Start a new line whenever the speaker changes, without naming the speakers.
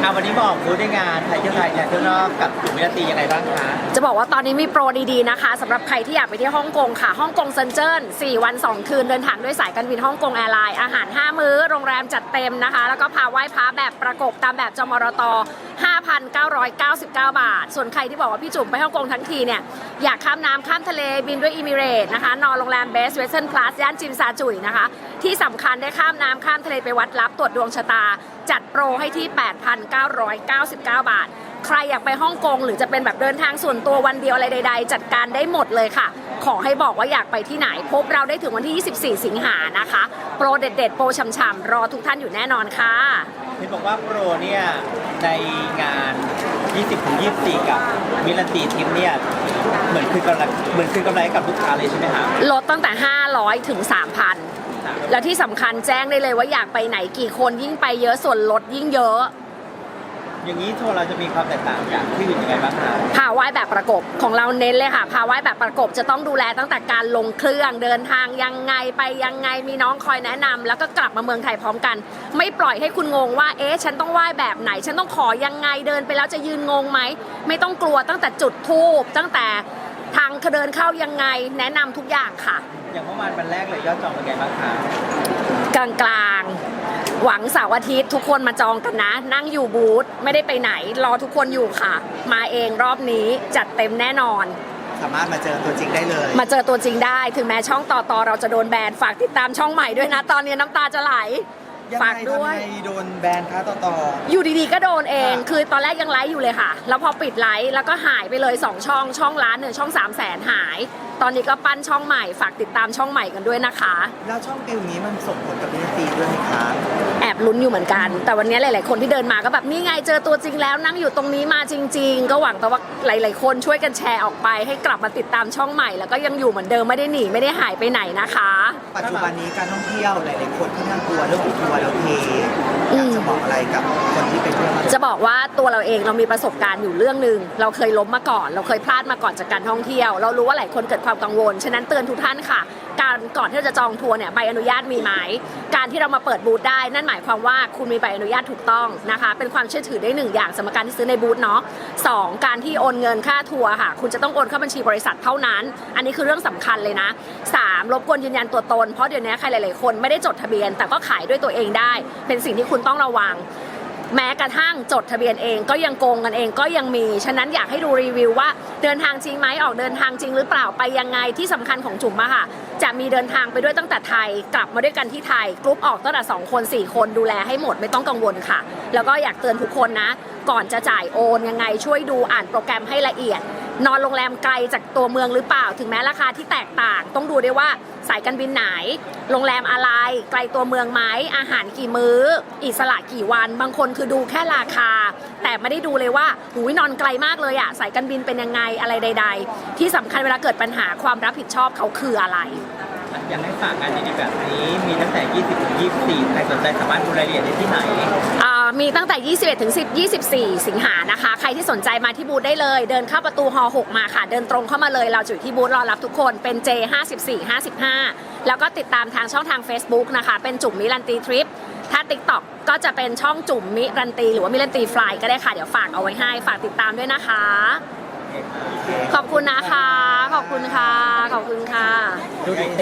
เอาวันนี้บอกพูดในงานไทยเที่ยวไทยเนี่ยเที่ยวนอกกับกลุ่มวินาตียังไงบ้างคะ
จะบอกว่าตอนนี้มีโปรดีๆนะคะสำหรับใครที่อยากไปที่ฮ่องกงค่ะฮ่องกงเซนเจิ้น4 วัน 2 คืนเดินทางด้วยสายการบินฮ่องกงแอร์ไลน์อาหาร 5 มื้อ โรงแรมจัดเต็มนะคะ แล้วก็พาไหว้พระแบบประกบตามแบบจมรต 5,999 บาท ส่วนใครที่บอกว่าพี่จุ๋มไปฮ่องกงทั้งทีเนี่ยอยากข้ามน้ำข้ามทะเลบินด้วยอิมิเรตนะคะ นอนโรงแรมเบสเวสเทิร์นพลัสย่านจิมซาจุยนะคะ ที่สำคัญได้ข้ามน้ำข้ามทะเลไปวัดลับตรวจดวงชะตา จัดโปรให้ที่ 8,999 บาท ใครอยากไปฮ่องกงหรือจะเป็นแบบเดินทางส่วนตัววันเดียวอะไรใด ๆ จัดการได้หมดเลยค่ะ ขอให้บอกว่าอยากไปที่ไหน พบเราได้ถึงวันที่ 24 สิงหานะคะ โปรเด็ดๆ โปรช่ำๆรอทุกท่านอยู่แน่นอนค่ะ
เห็นบอกว่าโปรเนี่ยในงาน 20ถึง24 กับมิลันตีทิมเนี่ยเหมือนคือกำไรเหมือนคือกำไรให้กับลูกค้าเลยใช่ไหมคะ
ลดตั้งแต่ 500 ถึง 3,000 แล้วที่สำคัญแจ้งได้เลยว่าอยากไปไหนกี่คนยิ่งไปเยอะส่วนลดยิ่งเยอะ
อย่างนี้โชว์เราจะมีความแตกต่างจากที่อื่นยังไงบ้างคะ
พาไหว้แบบประกบของเราเน้นเลยค่ะพาไหว้แบบประกบจะต้องดูแลตั้งแต่การลงเครื่องเดินทางยังไงไปยังไงมีน้องคอยแนะนำแล้วก็กลับมาเมืองไทยพร้อมกัน ไม่ปล่อยให้คุณงงว่าเอ๊ะฉันต้องไหว้แบบไหน ฉันต้องขอยังไงเดินไปแล้วจะยืนงงไหมไม่ต้องกลัวตั้งแต่จุดทูบตั้งแต่ทางเดินเข้ายังไงแนะนำทุกอย่างค่ะ
อย่างเมื่อวานวันแรกเลยยอดจองเป็นไงบ้างคะ
กลางกลางๆ หวังเสาร์อาทิตย์ทุกคนมาจองกันนะ นั่งอยู่บูธไม่ได้ไปไหน รอทุกคนอยู่ค่ะ มาเองรอบนี้จัดเต็มแน่นอน
สามารถมาเจอตัวจริงได้เลย
มาเจอตัวจริงได้ ถึงแม้ช่องต่อต่อเราจะโดนแบนฝากติดตามช่องใหม่ด้วยนะ ตอนนี้น้ำตาจะไหล
ยัง
ฝาก
ไง
ด้วย
ทำไมโดนแบนคะต่อต่อ
อยู่ดีๆก็โดนเอง
ค่ะ
คือตอนแรกยังไลฟ์อยู่เลยค่ะ แล้วพอปิดไลฟ์แล้วก็หายไปเลย 2 ช่อง ช่องล้านหนึ่งช่อง3 0 0แสนหาย ตอนนี้ก็ปั้นช่องใหม่ ฝากติดตามช่องใหม่กันด้วยนะคะ
แล้วช่องปิวนี้มันส่งผลกับพิ
ลุ้นอยู่เหมือนกัน แต่วันนี้หลาย ๆ คนที่เดินมาก็แบบนี่ไงเจอตัวจริงแล้วนั่งอยู่ตรงนี้มาจริง ๆ ก็หวังแต่ว่าหลาย ๆ คนช่วยกันแชร์ออกไป ให้กลับมาติดตามช่องใหม่ แล้วก็ยังอยู่เหมือนเดิมไม่ได้หนีไม่ได้หายไปไหนนะคะ
ปัจจุบันนี้การท่องเที่ยวหลายๆคนที่น่ากลัวเรื่องของทัวร์แล้วเท
อื
อยาก
ม
จะบอกอะไรกับคนที่ไปเที่ยวบ้าง
จะบอกว่าตัวเราเองเรามีประสบการณ์อยู่เรื่องหนึ่งเราเคยล้มมาก่อน เราเคยพลาดมาก่อนจากการท่องเที่ยว เรารู้ว่าหลายคนเกิดความกังวล ฉะนั้นเตือนทุกท่านค่ะ การก่อนที่เราจะจองทัวร์เนี่ยใบอนุญาตมีไหมการที่เรามาเปิดบูธได้ นั่นหมายความว่าคุณมีใบอนุญาตถูกต้องนะคะ เป็นความเชื่อถือได้หนึ่งอย่างสำหรับการที่ซื้อในบูธเนาะสองการที่โอนเงินค่าทัวร์ค่ะ คุณจะต้องโอนเข้าบัญชีบริษัทเท่านั้น อันนี้คือเรื่องสำคัญเลยนะสามรบกวนยืนยันตัวตนเพราะเดี๋ยวนี้ใครหลาย ๆ คนไม่ได้จดทะเบียน แต่ก็ขายด้วยตัวเองได้ เป็นสิ่งที่คุณต้องระวัง แม้กระทั่งจดทะเบียนเองก็ยังโกงกันเองก็ยังมี ฉะนั้นอยากให้ดูรีวิวว่าเดินทางจริงไหมออกเดินทางจริงหรือเปล่าไปยังไงที่สำคัญของจุ๋มอะค่ะ จะมีเดินทางไปด้วยตั้งแต่ไทย กลับมาด้วยกันที่ไทยกรุ๊ปออกตั้งแต่2คน 4 คนดูแลให้หมดไม่ต้องกังวลค่ะ แล้วก็อยากเตือนทุกคนนะ ก่อนจะจ่ายโอนยังไงช่วยดูอ่านโปรแกรมให้ละเอียด นอนโรงแรมไกลจากตัวเมืองหรือเปล่า ถึงแม้ราคาที่แตกต่าง ต้องดูด้วยว่าสายการบินไหน โรงแรมอะไร ไกลตัวเมืองไหมอาหารกี่มื้อ อิสระกี่วัน บางคนคือดูแค่ราคา แต่ไม่ได้ดูเลยว่าหูยนอนไกลมากเลยอะสายการบินเป็นยังไงอะไรใด ๆ ที่สำคัญเวลาเกิดปัญหาความรับผิดชอบเขาคืออะไร
อยากให้ฝากงานดีๆแบบนี้ มีตั้งแต่ 20ถึง24 ใครสนใจสามารถดูรายละเอียดได้ที่ไหน
อ่ามีตั้งแต่ 21ถึง10 24 สิงหานะคะ ใครที่สนใจมาที่บูธได้เลย เดินเข้าประตูฮ6มาค่ะ เดินตรงเข้ามาเลย เราจะอยู่ที่บูธรอรับทุกคน เป็น J 54 55 แล้วก็ติดตามทางช่องทาง Facebook นะคะ เป็นจุ่มมิลันตีทริป ถ้า TikTok ก็จะเป็นช่องจุ่มมิรันตี หรือว่ามิรันตีฟลายก็ได้ค่ะ เดี๋ยวฝากเอาไว้ให้ ฝากติดตามด้วยนะคะ ขอบคุณนะคะ ขอบคุณค่ะ ขอบคุณค่ะ
ดูดิ